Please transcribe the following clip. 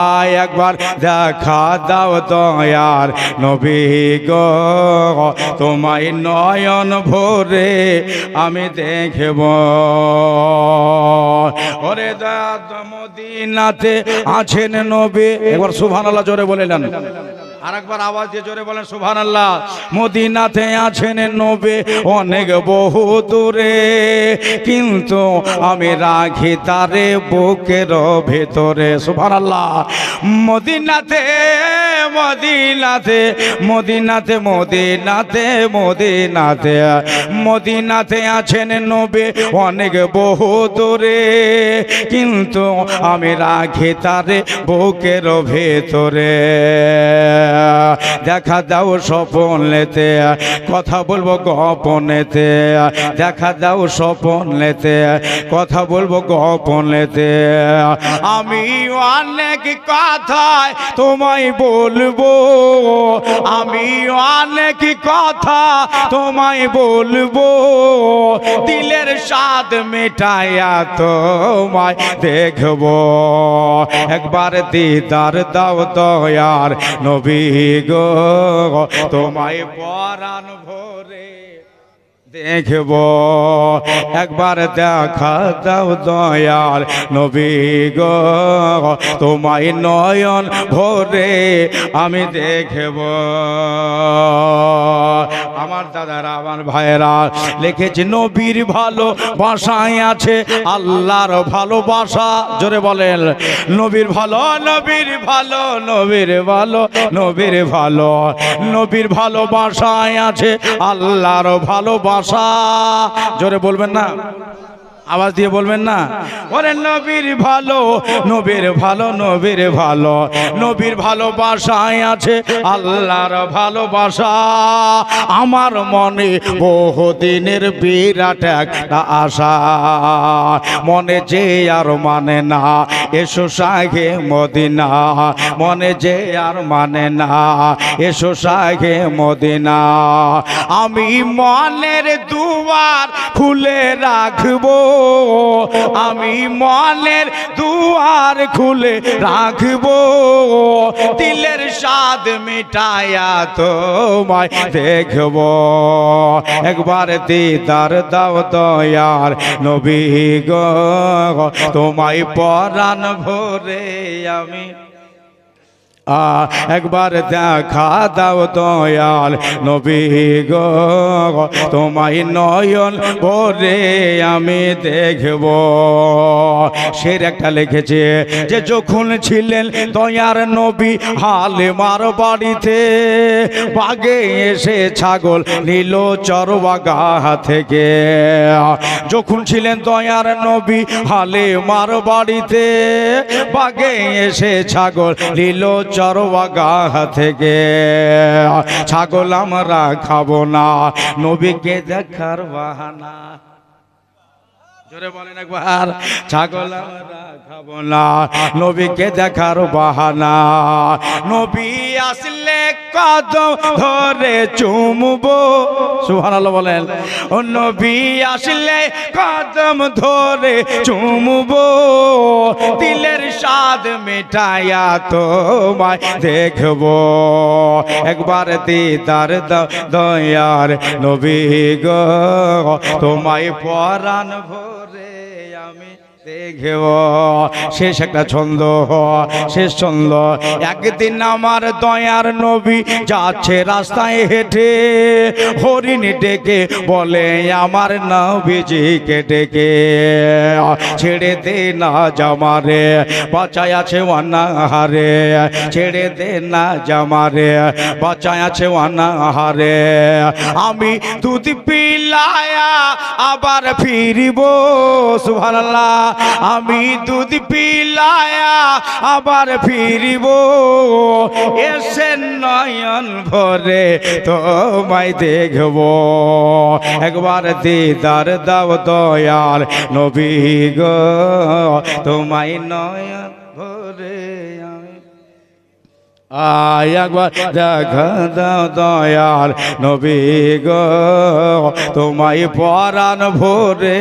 আয় একবার দেখা দাও দয়ার নবী গো। তোমায় নয়ন ভোরে আমি দেখব। ওরে দাদ মদিনাতে আছেন নবী। একবার সুবহানাল্লাহ জোরে বলেলেন। আর একবার আওয়াজ দিয়ে জোরে বলেন সুবহান আল্লাহ মদিনাতে আছেন নবে অনেক বহু দূরে, কিন্তু আমি রাখি তারে বুকের ভেতরে সুবহান আল্লাহ মদিনাতে মদিনাতে মদিনাতে মদিনাতে মদিনাতে মদিনাতে আছেন নবে অনেক বহু দূরে, কিন্তু আমি রাখি তারে বুকের ভেতরে। দেখা দাও স্বপনেতে কথা বলব গোপনেতে, দেখা দাও স্বপনেতে কথা বলব গোপনেতে। আমি অনেক কথায় তোমায় বলব, আমি অনেক কথা তোমায় বলব। দিলের স্বাদ মেটাইয়া তোমায় দেখব। একবার দিদার দাও দয়ার নবী গো, তোমায় পরাণ ভরে দেখব। একবার দেখা দাও দয়াল নবী গো, তোমায় নয়ন ভরে আমি দেখব। আমার দাদারা, আমার ভাইয়েরা লিখেছে, নবীর ভালো বাসায় আছে, আল্লাহর ভালোবাসা জোরে বলেন, নবীর ভালো নবীর ভালো নবীর ভালো নবীর ভালো, নবীর ভালোবাসায় আছে, আল্লাহর ভালোবাসা জোরে বলবেন না? আওয়াজ দিয়ে বলবেন না? ওরে নবীর ভালো নবীর ভালো নবীর ভালো, নবীর ভালোবাসায় আছে, আল্লাহর ভালোবাসা আমার মনে বহুদিনের বিরাট একটা আশা। মনে যে আর মানে না এসো সাগে মদিনা। মনে যে আর মানে না, এসো সাগে মদিনা। আমি মনের দুয়ার খুলে রাখব, আমি মনের দুয়ার খুলে রাখব। দিলের স্বাদ মিটায়া তোমায় দেখব। একবার দিদার দাও দয়ার নবী গো, তোমায় পরাণ ভরে আমি একবার দেখা দাও দয়াল নবী গো, তোমায় নয়ন ভরে আমি দেখব। সের একটা লিখেছে যে, যখন ছিলেন দয়ার নবী হালে মার বাড়িতে, বাগে এসে ছাগল নিল চরবাগা থেকে। যখন ছিলেন দয়ার নবী হালে মার বাড়িতে, বাগে এসে ছাগল নিল চরবাগা থেকে। ছাগল আমরা খাব না, নবীকে দেখার বাহানা। ছাগল আমরা খাব না, নবীকে দেখার বাহানা। নবী আসলে কদম ধরে চুমবো। সুবহানাল্লাহ বলেন, ও নবী আসলে কদম ধরে চুমবো। দিলের স্বাদ মেটায়া তোমায় দেখব। একবার দিদার দয়ার নবী গো তোমায় পরাণ ভরে আমি শেষ একটা ছন্দ, শেষ ছন্দ। একদিন আমার দয়ার নবী যাচ্ছে রাস্তায় হেঁটে, হরিণ ডেকে বলে, আমার নবীজিকে ডেকে ছেড়ে দে না জামারে, বাঁচায় আছে অনাহারে। ছেড়ে দে না জামারে, বাঁচায় আছে অনাহারে। আমি দুধ পিলায়া আবার ফিরিব, সুবহানাল্লাহ। আমি দুধ পিলায়া আবার ফিরিব। এসে নয়ন ভরে তোমায় দেখব। একবার দিদার দাও দয়াল নবী গো, তোমায় নয়ন ভরে আয় একবার দেখা দাও দয়াল নবী গো, তোমায় পরাণ ভরে